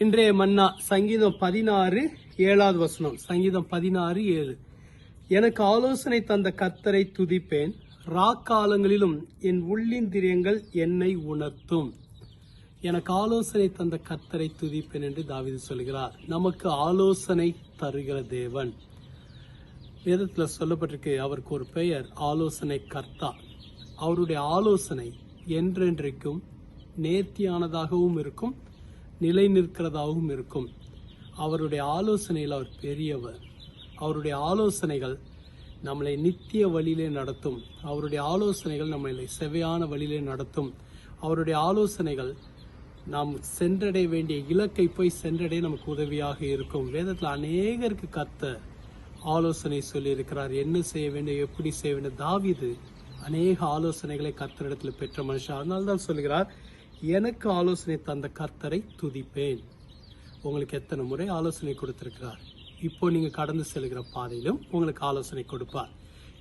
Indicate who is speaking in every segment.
Speaker 1: இன்றைய மன்னா சங்கீதம் பதினாறு ஏழாவது வசனம். சங்கீதம் பதினாறு ஏழு. எனக்கு ஆலோசனை தந்த கத்தரை துதிப்பேன். ராக்காலங்களிலும் என் உள்ளிந்திரியங்கள் என்னை உணர்த்தும். எனக்கு ஆலோசனை தந்த கத்தரை துதிப்பேன் என்று தாவிது சொல்கிறார். நமக்கு ஆலோசனை தருகிற தேவன். வேதத்தில் சொல்லப்பட்டிருக்கு அவருக்கு ஒரு பெயர் ஆலோசனை கர்த்தா. அவருடைய ஆலோசனை என்றென்றைக்கும் நேர்த்தியானதாகவும் இருக்கும் நிலை நிற்கிறதாகவும் இருக்கும். அவருடைய ஆலோசனையில் அவர் பெரியவர். அவருடைய ஆலோசனைகள் நம்மளை நித்திய வழியிலே நடத்தும். அவருடைய ஆலோசனைகள் நம்மளை செவையான வழியிலே நடத்தும். அவருடைய ஆலோசனைகள் நாம் சென்றடைய வேண்டிய இலக்கை போய் சென்றடைய நமக்கு உதவியாக இருக்கும். வேதத்தில் அநேகருக்கு கத்த ஆலோசனை சொல்லியிருக்கிறார். என்ன செய்ய வேண்டும் எப்படி செய்ய வேண்டும்? தாவீது அநேக ஆலோசனைகளை கர்த்தரிடத்துல பெற்ற மனுஷன். அதனால்தான் தான் எனக்கு ஆலோசனை தந்த கர்த்தரை துதிப்பேன். உங்களுக்கு எத்தனை முறை ஆலோசனை கொடுத்திருக்கிறார்? இப்போ நீங்கள் கடந்து செல்கிற பாதையிலும் உங்களுக்கு ஆலோசனை கொடுப்பார்.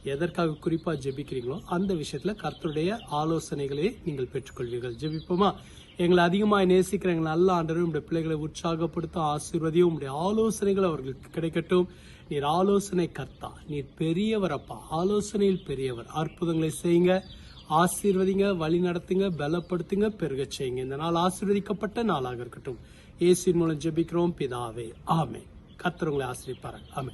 Speaker 1: எதற்காக குறிப்பாக ஜெபிக்கிறீங்களோ அந்த விஷயத்தில் கர்த்தருடைய ஆலோசனைகளே நீங்கள் பெற்றுக்கொள்வீர்கள். ஜெபிப்போமா? எங்களை அதிகமாக நேசிக்கிற எங்கள் நல்ல ஆண்டரும் உடைய பிள்ளைகளை உற்சாகப்படுத்த ஆசீர்வதியும் உடைய ஆலோசனைகள் அவர்களுக்கு கிடைக்கட்டும். நீர் ஆலோசனை கர்த்தா. நீர் பெரியவர் அப்பா. ஆலோசனையில் பெரியவர். அற்புதங்களை செய்யுங்க. ஆசீர்வதிங்க வழி நடத்துங்க பலப்படுத்துங்க பெருக செய்யுங்க. இந்த நாள் ஆசீர்வதிக்கப்பட்ட நாளாக இருக்கட்டும். இயேசுவின் மூலம் ஜெபிக்கிறோம் பிதாவே. ஆமே கத்துறவங்களை உங்களை ஆசிரிப்பார்கள் ஆமே